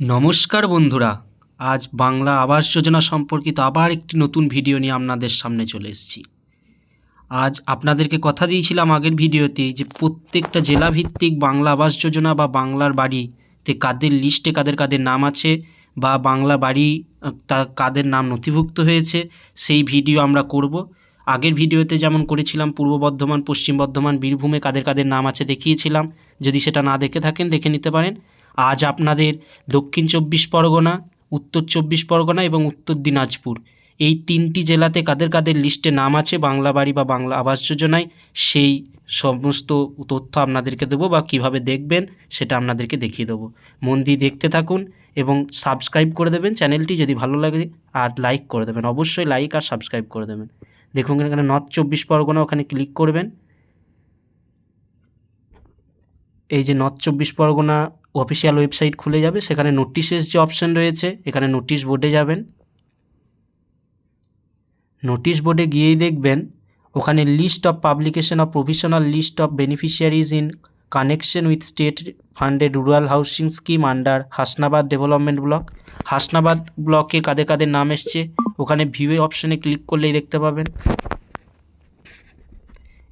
নমস্কার বন্ধুরা, আজ বাংলা আবাস যোজনা সম্পর্কিত আবার একটি নতুন ভিডিও নিয়ে আপনাদের সামনে চলে এসেছি। আজ আপনাদেরকে কথা দিয়েছিলাম আগের ভিডিওতে যে প্রত্যেকটা জেলাভিত্তিক বাংলা আবাস যোজনা বা বাংলার বাড়িতে কাদের লিস্টে কাদের কাদের নাম আছে বা বাংলা বাড়ি তা কাদের নাম নথিভুক্ত হয়েছে, সেই ভিডিও আমরা করব। আগের ভিডিওতে যেমন করেছিলাম, পূর্ব বর্ধমান, পশ্চিম বর্ধমান, বীরভূমে কাদের কাদের নাম আছে দেখিয়েছিলাম। যদি সেটা না দেখে থাকেন, দেখে নিতে পারেন। আজ আপনাদের দক্ষিণ চব্বিশ পরগনা, উত্তর চব্বিশ পরগনা এবং উত্তর দিনাজপুর। এই তিনটি জেলাতে কাদের কাদের লিস্টে নাম আছে বাংলা বাড়ি বা বাংলা আবাস যোজনায়, সেই সমস্ত তথ্য আপনাদেরকে দেবো বা কীভাবে দেখবেন সেটা আপনাদেরকে দেখিয়ে দেবো। মন দিয়ে দেখতে থাকুন এবং সাবস্ক্রাইব করে দেবেন চ্যানেলটি যদি ভালো লাগে আর লাইক করে দেবেন। অবশ্যই লাইক আর সাবস্ক্রাইব করে দেবেন। দেখুন এখানে নর্থ চব্বিশ পরগনা ওখানে ক্লিক করবেন। এই যে নর্থ চব্বিশ পরগনা অফিসিয়াল ওয়েবসাইট খুলে যাবে, সেখানে নোটিশেস যে অপশান রয়েছে, এখানে নোটিশ বোর্ডে যাবেন। নোটিশ বোর্ডে গিয়েই দেখবেন, ওখানে list of publication of provisional list of beneficiaries in connection with state funded rural housing scheme under Hasnabad development block Hasnabad ব্লকে কাদের কাদের নাম এসছে, ওখানে ভিউ অপশানে ক্লিক করলেই দেখতে পাবেন।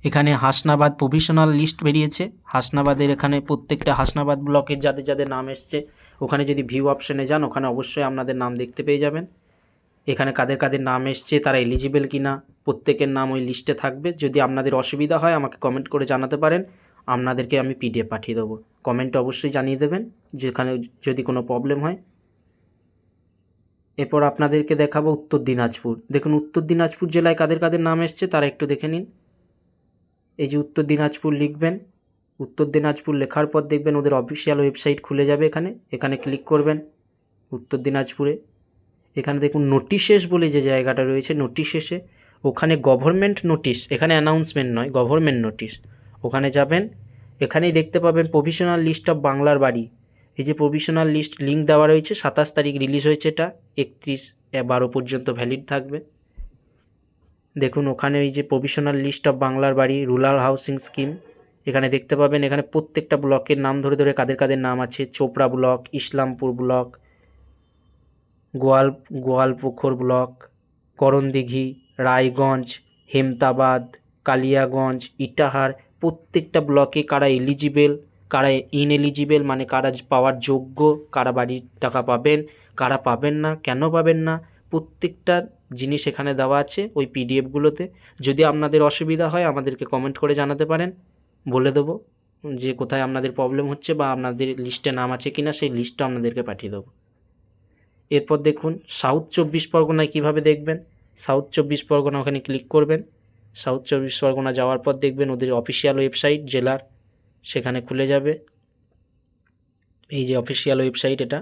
এখানে হাসনাবাদ প্রভিশনাল লিস্ট বেরিয়েছে। হাসনাবাদের এখানে প্রত্যেকটা হাসনাবাদ ব্লকের যাদের যাদের নাম এসছে, ওখানে যদি ভিউ অপশানে যান, ওখানে অবশ্যই আপনাদের নাম দেখতে পেয়ে যাবেন। এখানে কাদের কাদের নাম এসছে, তারা এলিজিবল কি না প্রত্যেকের নাম ওই লিস্টে থাকবে। যদি আপনাদের অসুবিধা হয়, আমাকে কমেন্ট করে জানাতে পারেন। আপনাদেরকে আমি পিডিএফ পাঠিয়ে দেবো। কমেন্ট অবশ্যই জানিয়ে দেবেন, যেখানে যদি কোনো প্রবলেম হয়। এরপর আপনাদেরকে দেখাবো উত্তর দিনাজপুর। দেখুন, উত্তর দিনাজপুর জেলায় কাদের কাদের নাম এসছে, তারা একটু দেখে নিন। এই যে উত্তর দিনাজপুর লিখবেন, উত্তর দিনাজপুর লেখার পর দেখবেন ওদের অফিসিয়াল ওয়েবসাইট খুলে যাবে এখানে এখানে ক্লিক করবেন উত্তর দিনাজপুরে। এখানে দেখুন নোটিশেস বলে যে জায়গাটা রয়েছে নোটিশেসে ওখানে গভর্নমেন্ট নোটিশ এখানে অ্যানাউন্সমেন্ট নয় গভর্নমেন্ট নোটিশ ওখানে যাবেন, এখানেই দেখতে পাবেন প্রভিশনাল লিস্ট অফ বাংলার বাড়ি। এই যে প্রভিশনাল লিস্ট লিঙ্ক দেওয়া রয়েছে, সাতাশ তারিখ রিলিজ হয়েছে এটা, একত্রিশ বারো পর্যন্ত ভ্যালিড থাকবে। দেখুন, ওখানে এই যে প্রভিশনাল লিস্ট অফ বাংলার বাড়ি রুরাল হাউসিং স্কিম এখানে দেখতে পাবেন, এখানে প্রত্যেকটা ব্লকের নাম ধরে ধরে কাদের কাদের নাম আছে। চোপড়া ব্লক, ইসলামপুর ব্লক, গোয়াল, গোয়ালপুখর ব্লক, করণদিঘি, রায়গঞ্জ, হেমতাবাদ, কালিয়াগঞ্জ, ইটাহার, প্রত্যেকটা ব্লকে কারা এলিজিবেল কারা ইনএলিজিবেল মানে কারা পাওয়ার যোগ্য, কারা বাড়ির টাকা পাবেন, কারা পাবেন না, কেন পাবেন না, প্রত্যেকটা জিনিস এখানে দেওয়া আছে, ওই পিডিএফগুলোতে যদি আপনাদের অসুবিধা হয়, আমাদেরকে কমেন্ট করে জানাতে পারেন। বলে দেবো যে কোথায় আপনাদের প্রবলেম হচ্ছে বা আপনাদের লিস্টে নাম আছে কি না সেই লিস্টটা আপনাদেরকে পাঠিয়ে দেবো। এরপর দেখুন সাউথ চব্বিশ পরগনায় কীভাবে দেখবেন? সাউথ চব্বিশ পরগনা ওখানে ক্লিক করবেন। সাউথ চব্বিশ পরগনা যাওয়ার পর দেখবেন ওদের অফিসিয়াল ওয়েবসাইট জেলার, সেখানে খুলে যাবে। এই যে অফিসিয়াল ওয়েবসাইট এটা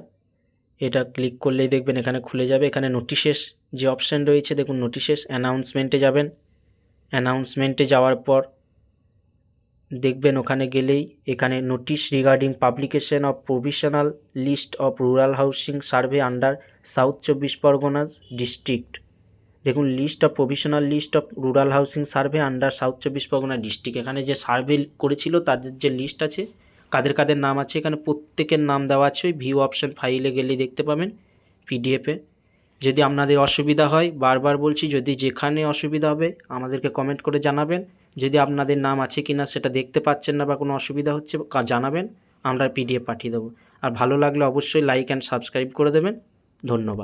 এটা ক্লিক করলেই দেখবেন এখানে খুলে যাবে। এখানে নোটিশেস যে অপশান রয়েছে, দেখুন নোটিশেস অ্যানাউন্সমেন্টে যাবেন। অ্যানাউন্সমেন্টে যাওয়ার পর দেখবেন ওখানে গেলেই এখানে notice regarding publication of provisional list of rural housing survey under south চব্বিশ পরগনাস ডিস্ট্রিক্ট দেখুন list of provisional list of rural housing survey under south চব্বিশ পরগনা ডিস্ট্রিক্ট এখানে যে সার্ভে করেছিল, তাদের যে লিস্ট আছে, কাদের কাদের নাম আছে, এখানে প্রত্যেকের নাম দেওয়া আছে। ওই ভিউ অপশান ফাইলে গেলেই দেখতে পাবেন পিডিএফে যদি আপনাদের অসুবিধা হয়, বারবার বলছি, যদি যেখানে অসুবিধা হবে, আমাদেরকে কমেন্ট করে জানাবেন। যদি আপনাদের নাম আছে কি না সেটা দেখতে পাচ্ছেন না বা কোনো অসুবিধা হচ্ছে জানাবেন। আমরা পিডিএফ পাঠিয়ে দেবো। আর ভালো লাগলে অবশ্যই লাইক অ্যান্ড সাবস্ক্রাইব করে দেবেন। ধন্যবাদ।